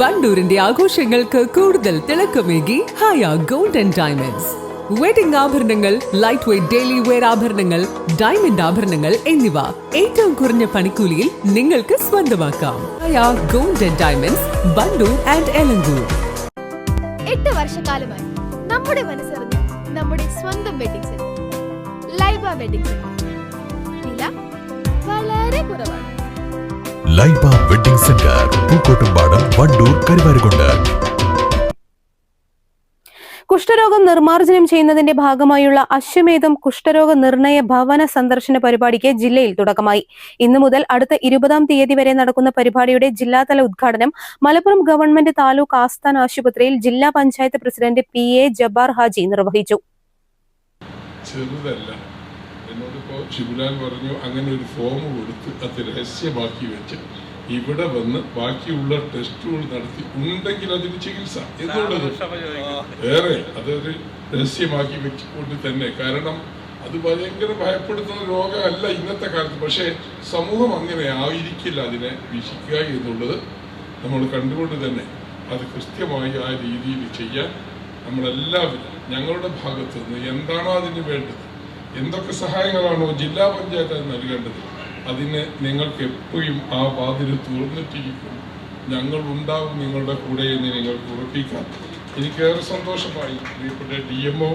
വണ്ടൂരിന്റെ ആഘോഷങ്ങൾക്ക് കൂടുതൽ തിളക്കമേകി Haya gold and diamonds. Wedding ആഭരണങ്ങൾ ലൈറ്റ് വെയ്റ്റ് ഡെയിലി വെയർ ആഭരണങ്ങൾ ഡയമണ്ട് ആഭരണങ്ങൾ എന്നിവ ഏറ്റവും കുറഞ്ഞ പണിക്കൂലിയിൽ നിങ്ങൾക്ക് സ്വന്തമാക്കാം. Haya gold and diamonds Bandur and Elankur. എട്ട് വർഷക്കാലമായി നമ്മുടെ മനസ്സറിഞ്ഞ് നമ്മുടെ സ്വന്തം wedding centre Laiba wedding centre Laiba wedding centre Pookkottumpadam Wandoor Karuvarakundu. കുഷ്ഠരോഗം നിർമ്മാർജനം ചെയ്യുന്നതിന്റെ ഭാഗമായുള്ള അശ്വമേധം കുഷ്ഠരോഗ നിർണയ ഭവന സന്ദർശന പരിപാടിക്ക് ജില്ലയിൽ തുടക്കമായി. ഇന്നു മുതൽ അടുത്ത ഇരുപതാം തീയതി വരെ നടക്കുന്ന പരിപാടിയുടെ ജില്ലാതല ഉദ്ഘാടനം മലപ്പുറം ഗവൺമെന്റ് താലൂക്ക് ആസ്ഥാന ആശുപത്രിയിൽ ജില്ലാ panchayat president P A Jabbar Haji നിർവഹിച്ചു. ചെറുതല്ല. എന്നോടിപ്പോൾ ശിവലാൽ പറഞ്ഞു അങ്ങനെ ഒരു ഫോം കൊടുത്ത് അത് രഹസ്യമാക്കി വെച്ച് ഇവിടെ വന്ന് ബാക്കിയുള്ള ടെസ്റ്റുകൾ നടത്തി ഉണ്ടെങ്കിൽ അതിന് ചികിത്സ. എന്നുള്ളത് വേറെ അതൊരു രഹസ്യമാക്കി വെച്ചുകൊണ്ട് തന്നെ. കാരണം അത് ഭയങ്കര ഭയപ്പെടുത്തുന്ന രോഗമല്ല ഇന്നത്തെ കാലത്ത്. പക്ഷേ സമൂഹം അങ്ങനെ ആയിരിക്കില്ല അതിനെ വീക്ഷിക്കുക എന്നുള്ളത് നമ്മൾ കണ്ടുകൊണ്ട് തന്നെ അത് കൃത്യമായി ആ രീതിയിൽ ചെയ്യാൻ നമ്മളെല്ലാവരും ഞങ്ങളുടെ ഭാഗത്തുനിന്ന് എന്താണോ അതിന് വേണ്ടത് എന്തൊക്കെ സഹായങ്ങളാണോ ജില്ലാ പഞ്ചായത്ത് നൽകേണ്ടത്? അതിന് നിങ്ങൾക്ക് എപ്പോഴും ആ വാതിൽ തുറന്നിട്ടിരിക്കും. ഞങ്ങൾ ഉണ്ടാവും നിങ്ങളുടെ കൂടെ എന്ന് നിങ്ങൾക്ക് ഉറപ്പിക്കാം. എനിക്കേറെ സന്തോഷമായി. പ്രിയപ്പെട്ട ഡി എം ഒ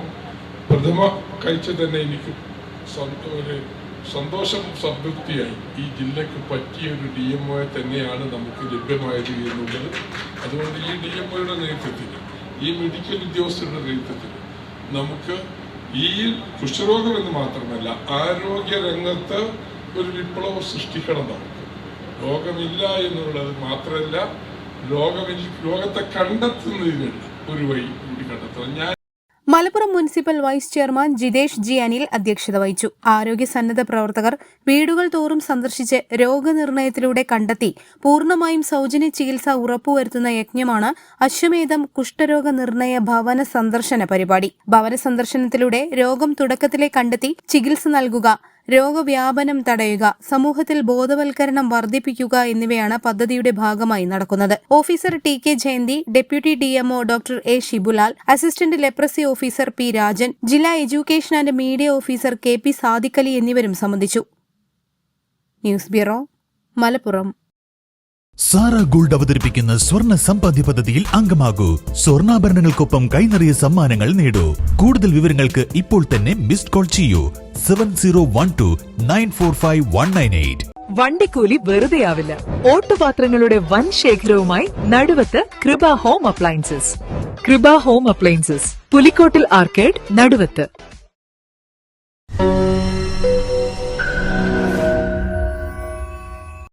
പ്രഥമ കഴിച്ച തന്നെ എനിക്ക് ഒരു സന്തോഷം സംതൃപ്തിയായി. ഈ ജില്ലയ്ക്ക് പറ്റിയ ഒരു ഡി എം ഒയെ തന്നെയാണ് നമുക്ക് ലഭ്യമായത് എന്നുള്ളത്. അതുകൊണ്ട് ഈ ഡി എം ഒയുടെ നേതൃത്വത്തിൽ ഈ മെഡിക്കൽ ഉദ്യോഗസ്ഥരുടെ നേതൃത്വത്തിൽ നമുക്ക് ഈ കുഷ്ഠരോഗം എന്ന് മാത്രമല്ല ആരോഗ്യ രംഗത്ത് ഒരു വിപ്ലവം സൃഷ്ടിക്കണം നമുക്ക്. രോഗമില്ല എന്നുള്ളത് മാത്രമല്ല രോഗമില്ല രോഗത്തെ കണ്ടെത്തുന്നതിനുള്ള ഒരു വഴി കൂടി കണ്ടെത്തണം. ഞാൻ Malappuram municipal vice chairman Jithesh G Anil അധ്യക്ഷത വഹിച്ചു. ആരോഗ്യ സന്നദ്ധ പ്രവർത്തകർ വീടുകൾ തോറും സന്ദർശിച്ച് രോഗനിർണയത്തിലൂടെ കണ്ടെത്തി പൂർണമായും സൗജന്യ ചികിത്സ ഉറപ്പുവരുത്തുന്ന യജ്ഞമാണ് അശ്വമേധം കുഷ്ഠരോഗ നിർണയ ഭവന സന്ദർശന പരിപാടി. ഭവന സന്ദർശനത്തിലൂടെ രോഗം തുടക്കത്തിലെ കണ്ടെത്തി ചികിത്സ നൽകുക. രോഗവ്യാപനം തടയുക സമൂഹത്തിൽ ബോധവൽക്കരണം വർദ്ധിപ്പിക്കുക എന്നിവയാണ് പദ്ധതിയുടെ ഭാഗമായി നടക്കുന്നത്. Officer T K Jayanthi deputy DMO doctor A Shibulal assistant leprosy officer P Rajan ജില്ലാ education and media officer K P Sadiqali എന്നിവരും സംബന്ധിച്ചു. News bureau Malappuram. Sara gold അവതരിപ്പിക്കുന്ന സ്വർണ സമ്പാദ്യ പദ്ധതിയിൽ അംഗമാകൂ. സ്വർണാഭരണങ്ങൾക്കൊപ്പം കൈനിറിയ സമ്മാനങ്ങൾ നേടൂ. കൂടുതൽ വിവരങ്ങൾക്ക് ഇപ്പോൾ തന്നെ മിസ്ഡ് കോൾ ചെയ്യൂ. Seven zero one two nine four five one nine eight. വണ്ടിക്കൂലി വെറുതെയാവില്ല. ഓട്ടുപാത്രങ്ങളുടെ വൻ ശേഖരവുമായി Naduvath Kripa home appliances. Kripa home appliances. Pulikkottil arcade Naduvath.